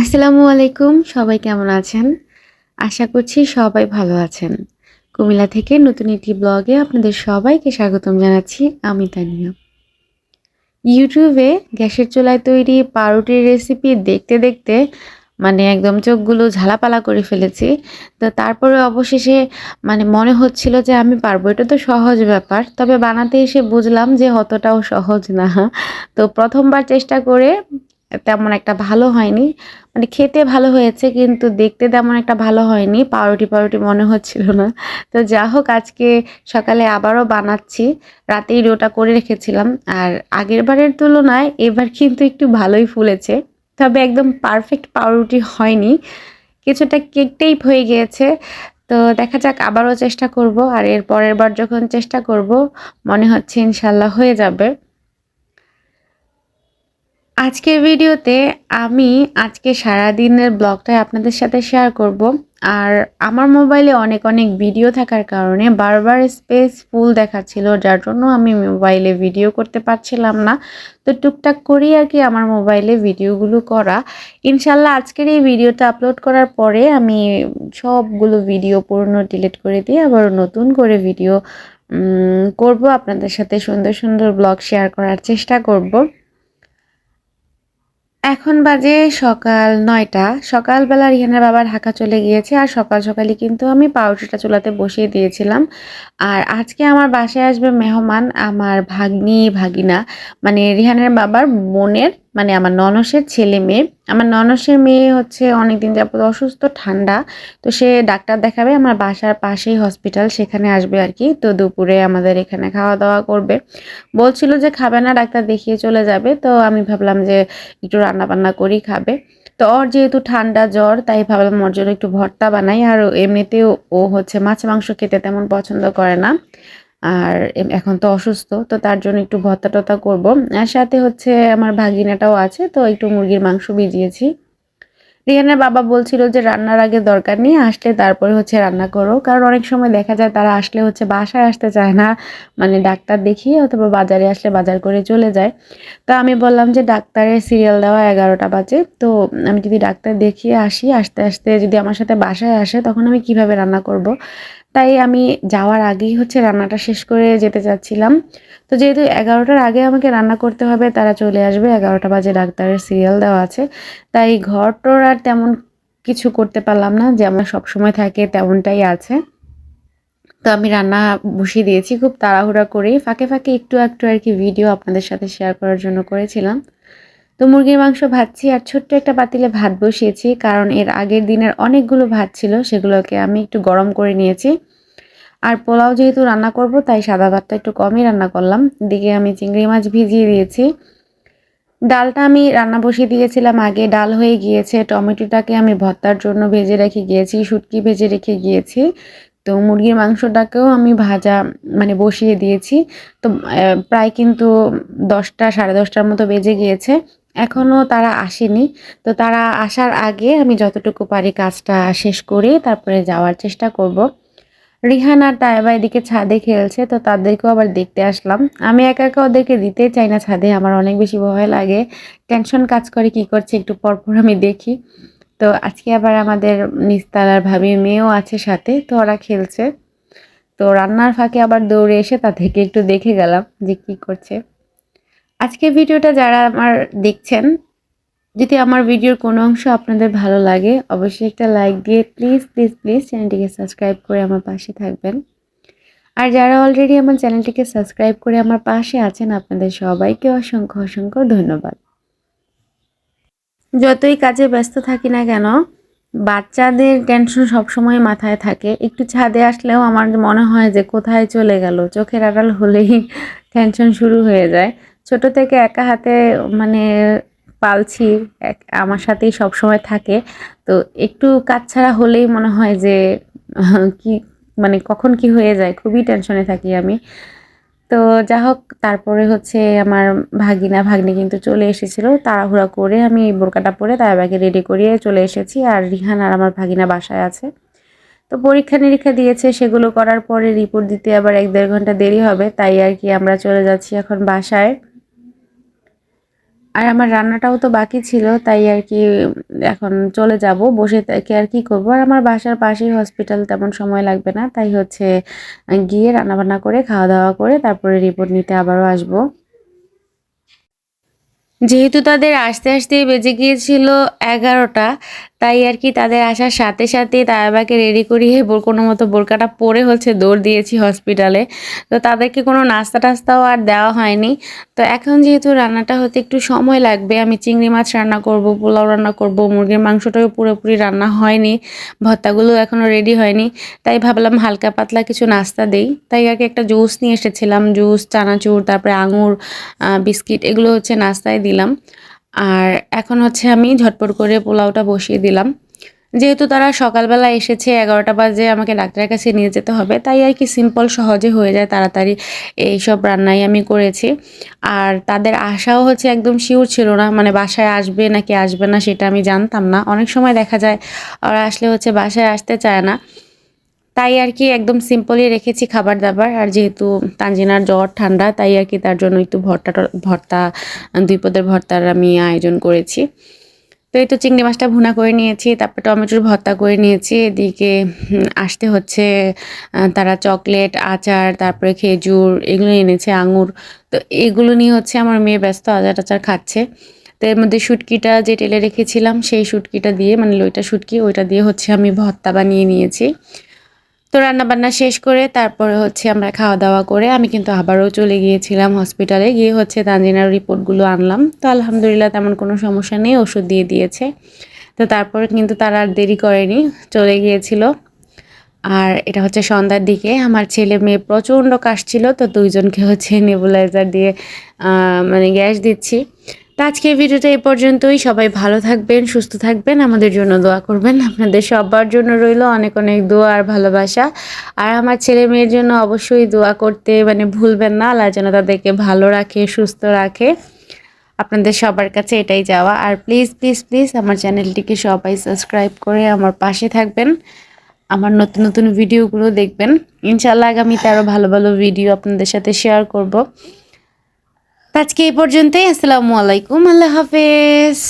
আসসালামু আলাইকুম, সবাই কেমন আছেন? আশা করছি সবাই ভালো আছেন। কুমিল্লা থেকে নতুন একটি ব্লগে আপনাদের সবাইকে স্বাগতম জানাচ্ছি, আমি তানিয়া। ইউটিউবে গ্যাসের চুলায় তৈরি পাউরুটির রেসিপি দেখতে দেখতে মানে একদম চোখগুলো ঝালাপালা করে ফেলেছি। তো তারপরে অবশেষে মানে মনে হচ্ছিল যে আমি পারব, এটা তো সহজ ব্যাপার। তবে বানাতে এসে বুঝলাম যে অতটাও সহজ না। তো প্রথমবার চেষ্টা করে তেমন একটা ভালো হয়নি। মানে খেতে ভালো হয়েছে, কিন্তু দেখতে তেমন একটা ভালো হয়নি। পাউরুটি পাউরুটি মনে হচ্ছিল না। তো যা হোক, আজকে সকালে আবারও বানাচ্ছি। রাতেই ডোটা করে রেখেছিলাম। আর আগের বারের তুলনায় এবার কিন্তু একটু ভালোই ফুলেছে। তবে একদম পারফেক্ট পাউরুটি হয়নি। কিছুটা কেক টাইপ হয়ে গিয়েছে। তো দেখা যাক, আবারও চেষ্টা করব। আর এর পরের বার যখন চেষ্টা করব, মনে হচ্ছে ইনশাল্লাহ হয়ে যাবে। আজকের ভিডিওতে আমি আজকে সারা দিনের ব্লগটাই আপনাদের সাথে শেয়ার করব। আর আমার মোবাইলে অনেক অনেক ভিডিও থাকার কারণে বারবার স্পেস ফুল দেখাচ্ছিল, যার জন্য আমি মোবাইলে ভিডিও করতে পারছিলাম না। তো টুকটাক করেই আর কি আমার মোবাইলে ভিডিওগুলো করা। ইনশাল্লাহ আজকের এই ভিডিওটা আপলোড করার পরে আমি সবগুলো ভিডিও পুরনো ডিলিট করে দিয়ে আবার নতুন করে ভিডিও করব। আপনাদের সাথে সুন্দর সুন্দর ব্লগ শেয়ার করার চেষ্টা করব। এখন বাজে সকাল নয়টা। সকালবেলা রিহানের বাবা ঢাকা চলে গিয়েছে আর সকাল সকালই কিন্তু আমি পাউরুটিটা চুলাতে বসিয়ে দিয়েছিলাম। আর আজকে আমার বাসায় আসবে মেহমান, আমার ভাগ্নি, ভাগিনা মানে রিহানের বাবার বোনের মানে আমার ননসের ছেলে মেয়ে। আমার ননসের মেয়ে হচ্ছে অনেকদিন যাবত অসুস্থ, ঠান্ডা। তো সে ডাক্তার দেখাবে, আমার বাসার পাশেই হসপিটাল সেখানে আসবে আর কি। তো দুপুরে আমাদের এখানে খাওয়া দাওয়া করবে। বলছিল যে খাবে না, ডাক্তার দেখিয়ে চলে যাবে। তো আমি ভাবলাম যে একটু রান্না বান্না করি, খাবে। তো ওর যেহেতু ঠান্ডা জ্বর, তাই ভাবলাম ওর জন্য একটু ভর্তা বানাই। আর এমনিতেও ও হচ্ছে মাছ, মাংস খেতে তেমন পছন্দ করে না। আর এখন তো অসুস্থ, তো তার জন্য একটু ভত্তা টতা করব। আর সাথে হচ্ছে আমার ভাগিনাটাও আছে, তো একটু মুরগির মাংস ভিজিয়েছি। রিয়ানের বাবা বলছিল যে রান্নার আগে দরকার নেই, আসলে তারপরে হচ্ছে রান্না করো। কারণ অনেক সময় দেখা যায় তারা আসলে হচ্ছে বাসায় আসতে চায় না মানে ডাক্তার দেখিয়ে অথবা বাজারে আসলে বাজার করে চলে যায়। তো আমি বললাম যে ডাক্তারের সিরিয়াল দেওয়া এগারোটা বাজে, তো আমি যদি ডাক্তার দেখিয়ে আসি, আস্তে আস্তে যদি আমার সাথে বাসায় আসে, তখন আমি কীভাবে রান্না করব। তাই আমি যাওয়ার আগেই হচ্ছে রান্নাটা শেষ করে যেতে চাচ্ছিলাম। তো যেহেতু এগারোটার আগে আমাকে রান্না করতে হবে, তারা চলে আসবে। এগারোটা বাজে ডাক্তারের সিরিয়াল দেওয়া আছে। তাই ঘর টোর আর তেমন কিছু করতে পারলাম না। যেমন সবসময় থাকে তেমনটাই আছে। তো আমি রান্না বসিয়ে দিয়েছি, খুব তাড়াহুড়া করে ফাঁকে ফাঁকে একটু একটু আর কি ভিডিও আপনাদের সাথে শেয়ার করার জন্য করেছিলাম। তো মুরগির মাংস ভাজছি আর ছোট্ট একটা পাতিলে ভাত বসিয়েছি, কারণ এর আগের দিনের অনেকগুলো ভাত ছিল, সেগুলোকে আমি একটু গরম করে নিয়েছি। আর পোলাও যেহেতু রান্না করব, তাই সাদা ভাতটা একটু কমই রান্না করলাম। দিকে আমি চিংড়ি মাছ ভিজিয়ে দিয়েছি। ডালটা আমি রান্না বসিয়ে দিয়েছিলাম আগে, ডাল হয়ে গিয়েছে, টমেটোটাকে আমি ভর্তার জন্য ভেজে রেখে গিয়েছি, শুটকি ভেজে রেখে গিয়েছি। তো মুরগির মাংসটাকেও আমি ভাজা মানে বসিয়ে দিয়েছি। তো প্রায় কিন্তু দশটা, সাড়ে দশটার মতো বেজে গিয়েছে। এখনও তারা আসেনি। তো তারা আসার আগে আমি যতটুকু পারি কাজটা শেষ করে তারপরে যাওয়ার চেষ্টা করব। রিহান আর তাইবা এদিকে ছাদে খেলছে, তো তাদেরকেও আবার দেখতে আসলাম। আমি একা একা ওদেরকে দিতে চাই না ছাদে, আমার অনেক বেশি ভয় লাগে। টেনশন কাজ করে কি করছে একটু পরপর আমি দেখি। তো আজকে আবার আমাদের নিস্তালার ভাবি মেয়েও আছে সাথে, তো ওরা খেলছে। তো রান্নার ফাঁকে আবার দৌড়ে এসে তাদেরকে একটু দেখে গেলাম যে কি করছে। আজকে ভিডিওটা যারা আমার দেখছেন, যদি আমার ভিডিওর কোনো অংশ আপনাদের ভালো লাগে, অবশ্যই একটা লাইক দিয়ে প্লিজ প্লিজ প্লিজ চ্যানেলটিকে সাবস্ক্রাইব করে আমার পাশে থাকবেন। আর যারা অলরেডি আমার চ্যানেলটিকে সাবস্ক্রাইব করে আমার পাশে আছেন, আপনাদের সবাইকে অসংখ্য অসংখ্য ধন্যবাদ। যতই কাজে ব্যস্ত থাকি না কেন, বাচ্চাদের টেনশন সবসময় মাথায় থাকে। একটু ছাদে আসলেও আমার মনে হয় যে কোথায় চলে গেল? চোখের আড়াল হলেই টেনশন শুরু হয়ে যায়। ছোট থেকে একা হাতে মানে পালছি আমার সাথেই সব সময় থাকে। তো একটু কাজ ছাড়া হলেই মনে হয় যে, কি মানে কখন কি হয়ে যায়, খুবই টেনশনে থাকি আমি। তো যা হোক, তারপরে হচ্ছে আমার ভাগিনা, ভাগ্নি কিন্তু চলে এসেছিল। তাড়াহুড়া করে আমি বোরকাটা পরে তার ব্যাগে রেডি করিয়ে চলে এসেছি। আর রিহান আর আমার ভাগিনা বাসায় আছে। তো পরীক্ষা নিরীক্ষা দিয়েছে, সেগুলো করার পরে রিপোর্ট দিতে আবার এক দেড় ঘণ্টা দেরি হবে। তাই আর কি আমরা চলে যাচ্ছি এখন বাসায়। আর আমার রান্নাটাও তো বাকি ছিল, তাই আর কি এখন চলে যাব, বসে থেকে আর কি করব। আর আমার বাসার পাশেই হসপিটাল তেমন সময় লাগবে না, তাই হচ্ছে গিয়ে রান্নাবান্না করে খাওয়া দাওয়া করে, তারপরে রিপোর্ট নিতে আবারও আসব। যেহেতু তাদের আসতে আসতে বেজে গিয়েছিল এগারোটা, তাই আর কি তাদের আসার সাথে সাথে তায়াবাকে রেডি করিয়ে কোনো মতো বোরকাটা পরে হচ্ছে দৌড় দিয়েছি হসপিটালে তো তাদেরকে কোনো নাস্তা টাস্তাও আর দেওয়া হয়নি। তো এখন যেহেতু রান্নাটা হতে একটু সময় লাগবে, আমি চিংড়ি মাছ রান্না করব, পোলাও রান্না করব, মুরগির মাংসটাও পুরোপুরি রান্না হয়নি, ভর্তাগুলো এখনও রেডি হয়নি, তাই ভাবলাম হালকা পাতলা কিছু নাস্তা দেই। তাই আর কি একটা জুস নিয়ে এসেছিলাম, জুস, চানাচুর, তারপরে আঙুর বিস্কিট, এগুলো হচ্ছে নাস্তায় দিলাম। আর এখন হচ্ছে আমি ঝটপট করে পোলাওটা বসিয়ে দিলাম। যেহেতু তারা সকালবেলা এসেছে, এগারোটা বাজে, আমাকে ডাক্তারের কাছে নিয়ে যেতে হবে, তাই আর কি সিম্পল সহজে হয়ে যায় তাড়াতাড়ি এইসব রান্নাই আমি করেছি। আর তাদের আশাও হচ্ছে একদম শিওর ছিল না মানে বাসায় আসবে নাকি আসবে না সেটা আমি জানতাম না। অনেক সময় দেখা যায়, ওরা আসলে হচ্ছে বাসায় আসতে চায় না। তাই আর কি একদম সিম্পলই রেখেছি খাবার দাবার। আর যেহেতু তানজিনার জ্বর, ঠান্ডা, তাই আর কি তার জন্য একটু ভর্তা ভর্তা, দুই পদের ভর্তার আমি আয়োজন করেছি। তো এই তো চিংড়ি মাছটা ভুনা করে নিয়েছি, তারপর টমেটোর ভর্তা করে নিয়েছি। এদিকে আসতে হচ্ছে তারা চকলেট, আচার, তারপরে খেজুর, এগুলো এনেছে, আঙুর। তো এগুলো নিয়ে হচ্ছে আমার মেয়ে ব্যস্ত, আচার টাচার খাচ্ছে। তো এর মধ্যে শুটকিটা যে টেলে রেখেছিলাম, সেই শুটকিটা দিয়ে মানে লইটা শুটকি, ওইটা দিয়ে হচ্ছে আমি ভর্তা বানিয়ে নিয়েছি। তো রান্নাবান্না শেষ করে তারপরে হচ্ছে আমরা খাওয়া দাওয়া করে আমি কিন্তু আবারও চলে গিয়েছিলাম হসপিটালে। গিয়ে হচ্ছে তানজিনার রিপোর্টগুলো আনলাম। তো আলহামদুলিল্লাহ তেমন কোনো সমস্যা নেই, ওষুধ দিয়ে দিয়েছে। তো তারপরে কিন্তু তারা আর দেরি করেনি, চলে গিয়েছিল। আর এটা হচ্ছে সন্ধ্যার দিকে। আমার ছেলে মেয়ে প্রচণ্ড কাশছিল, তো দুইজনকে হচ্ছে নেবুলাইজার দিয়ে মানে গ্যাস দিচ্ছি। তো আজকের ভিডিওটা এই পর্যন্তই। সবাই ভালো থাকবেন, সুস্থ থাকবেন, আমাদের জন্য দোয়া করবেন। আপনাদের সবার জন্য রইল অনেক অনেক দোয়া আর ভালোবাসা। আর আমার ছেলে মেয়ের জন্য অবশ্যই দোয়া করতে মানে ভুলবেন না, আল্লাহ যেন তাদেরকে ভালো রাখে, সুস্থ রাখে। আপনাদের সবার কাছে এটাই যাওয়া আর প্লিজ প্লিজ প্লিজ আমার চ্যানেলটিকে সবাই সাবস্ক্রাইব করে আমার পাশে থাকবেন। আমার নতুন নতুন ভিডিওগুলো দেখবেন। ইনশাল্লাহ আগামীতে আরও ভালো ভালো ভিডিও আপনাদের সাথে শেয়ার করব। আজকে এই পর্যন্তই আসসালামু আলাইকুম আল্লাহ হাফেজ।